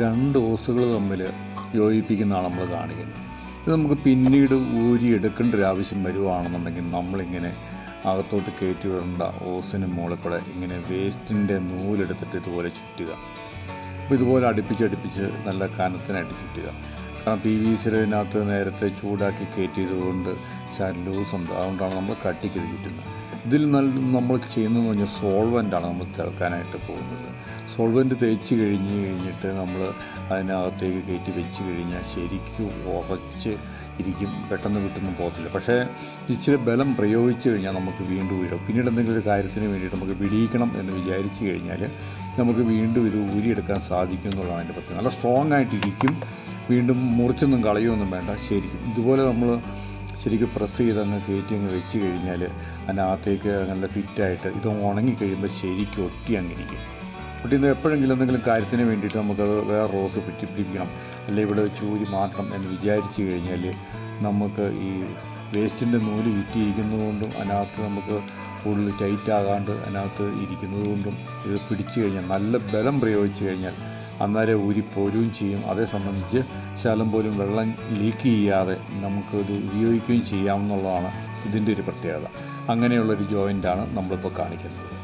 രണ്ട് ഓസുകൾ തമ്മിൽ യോജിപ്പിക്കുന്നതാണ് നമ്മൾ കാണിക്കുന്നത് ഇത് നമുക്ക് പിന്നീട് ഊരി എടുക്കേണ്ട ഒരു ആവശ്യം വരുവാണെന്നുണ്ടെങ്കിൽ നമ്മളിങ്ങനെ അകത്തോട്ട് കയറ്റി വിടേണ്ട ഓസിന് മുകളിൽ കൂടെ ഇങ്ങനെ വേസ്റ്റിന്റെ നൂലെടുത്തിട്ട് ഇതുപോലെ ചുറ്റുക. അപ്പോൾ ഇതുപോലെ അടുപ്പിച്ചടുപ്പിച്ച് നല്ല കനത്തിനായിട്ട് ചുറ്റുക. കാരണം പി വി സിയിനകത്ത് നേരത്തെ ചൂടാക്കി കയറ്റിയതുകൊണ്ട് ലൂസ് ഉണ്ട് അതുകൊണ്ടാണ് നമ്മൾ കട്ടിക്ക് ചുറ്റുന്നത്. ഇതിൽ നല്ല നമ്മൾ ചെയ്യുന്നതെന്ന് പറഞ്ഞാൽ സോൾവന്റാണ് നമ്മൾ ചേർക്കാനായിട്ട് പോകുന്നത്. സോൾവെന്റ് തേച്ച് കഴിഞ്ഞ് കഴിഞ്ഞിട്ട് നമ്മൾ അതിനകത്തേക്ക് കയറ്റി വെച്ച് കഴിഞ്ഞാൽ ശരിക്കും ഉറച്ച് ഇരിക്കും. പെട്ടെന്ന് വിട്ടൊന്നും പോകത്തില്ല. പക്ഷേ ഇച്ചിരി ബലം പ്രയോഗിച്ച് കഴിഞ്ഞാൽ നമുക്ക് വീണ്ടും വീഴും പിന്നീട് എന്തെങ്കിലും ഒരു കാര്യത്തിന് വേണ്ടിയിട്ട് നമുക്ക് പിടിയിക്കണം എന്ന് വിചാരിച്ച് കഴിഞ്ഞാൽ നമുക്ക് വീണ്ടും ഇത് ഊരിയെടുക്കാൻ സാധിക്കും എന്നുള്ളതാണ് അതിന്റെ പ്രത്യേകത. നല്ല സ്ട്രോങ് ആയിട്ടിരിക്കും. വീണ്ടും മുറിച്ചൊന്നും കളയുമൊന്നും വേണ്ട. ശരിക്കും. ഇതുപോലെ നമ്മൾ ശരിക്കും പ്രസ് ചെയ്ത് അങ്ങ് കയറ്റി അങ്ങ് വെച്ച് കഴിഞ്ഞാൽ അതിനകത്തേക്ക് നല്ല ഫിറ്റായിട്ട് ഇത് ഉണങ്ങി കഴിയുമ്പോൾ ശരിക്കും ഒട്ടി അങ്ങിരിക്കും ഇത് എപ്പോഴെങ്കിലും എന്തെങ്കിലും കാര്യത്തിന് വേണ്ടിയിട്ട് നമുക്കത് വേറെ റോസ് പിടിപ്പിക്കണം അല്ലെങ്കിൽ ഇവിടെ ചൂരി മാത്രം എന്ന് വിചാരിച്ചു കഴിഞ്ഞാൽ നമുക്ക് ഈ വേസ്റ്റിന്റെ നൂൽ വിറ്റിയിരിക്കുന്നതുകൊണ്ടും അതിനകത്ത് നമുക്ക് കൂടുതൽ ടൈറ്റ് ആകാണ്ട് അതിനകത്ത് ഇരിക്കുന്നത് കൊണ്ടും ഇത് പിടിച്ചു കഴിഞ്ഞാൽ നല്ല ബലം പ്രയോഗിച്ച് കഴിഞ്ഞാൽ അന്നേരം ഊരി പോരുകയും ചെയ്യും. അതേ സംബന്ധിച്ച് ശകലം പോലും വെള്ളം ലീക്ക് ചെയ്യാതെ നമുക്കത് ഉപയോഗിക്കുകയും ചെയ്യാമെന്നുള്ളതാണ് ഇതിന്റെ ഒരു പ്രത്യേകത. അങ്ങനെയുള്ളൊരു ജോയിന്റാണ് നമ്മളിപ്പോൾ കാണിക്കുന്നത്.